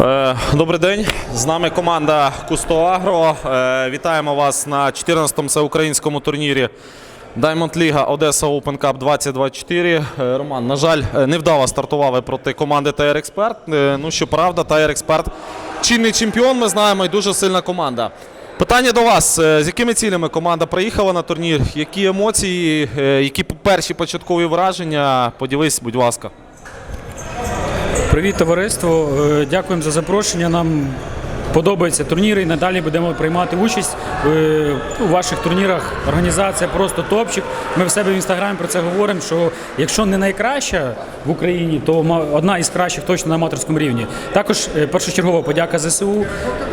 Е, Добрий день. З нами команда Кусто Агро. Е, Вітаємо вас на 14-му всеукраїнському турнірі Diamond Ліга Одеса Open Cup 2024. Е, Роман, на жаль, невдало стартували проти команди Тайр Експерт. Ну, щоправда, Тайр Експерт чинний чемпіон, ми знаємо, і дуже сильна команда. Питання до вас: з якими цілями команда приїхала на турнір? Які емоції, які перші початкові враження? Поділись, будь ласка. Привіт, товариство. Е, Дякуємо за запрошення. Нам подобаються турніри і надалі будемо приймати участь е, у ваших турнірах. Організація просто топчик. Ми в себе в інстаграмі про це говоримо. Що якщо не найкраща в Україні, то одна із кращих точно на аматорському рівні. Також е, першочергова подяка ЗСУ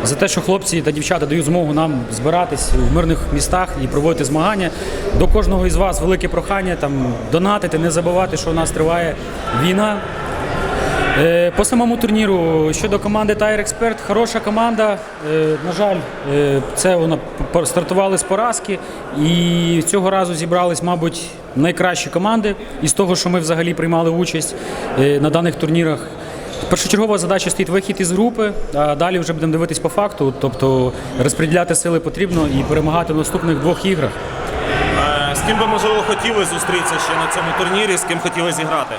за те, що хлопці та дівчата дають змогу нам збиратись в мирних містах і проводити змагання. До кожного із вас велике прохання там донатити, не забувати, що у нас триває війна. Е, По самому турніру щодо команди Tire Expert, хороша команда. Е, На жаль, е, це вона стартували з поразки, і цього разу зібрались, мабуть, найкращі команди із того, що ми взагалі приймали участь на даних турнірах. Першочергова задача стоїть вихід із групи, а далі вже будемо дивитись по факту, тобто розподіляти сили потрібно і перемагати в наступних двох іграх. З ким би можливо хотіли зустрітися ще на цьому турнірі, з ким хотіли зіграти?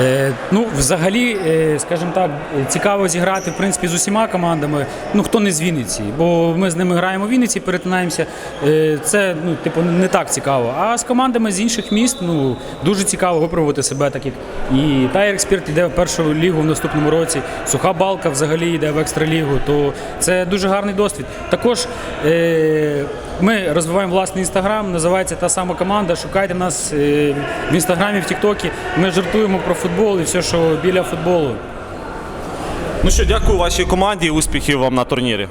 Е, ну, взагалі, е, скажімо так, цікаво зіграти в принципі з усіма командами. Ну хто не з Вінниці, бо ми з ними граємо в Вінниці, перетинаємося. Е, це ну, типу, не так цікаво. А з командами з інших міст ну дуже цікаво випробувати себе, так як і Тайр Експерт йде в першу лігу в наступному році. Суха балка взагалі йде в екстралігу. То це дуже гарний досвід. Також е, ми розвиваємо власний інстаграм, називається та сама команда. Шукайте нас е, в інстаграмі, в Тіктокі. Ми жартуємо про футбол і все, що біля футболу. Ну що, дякую вашій команді успіхів вам на турнірі.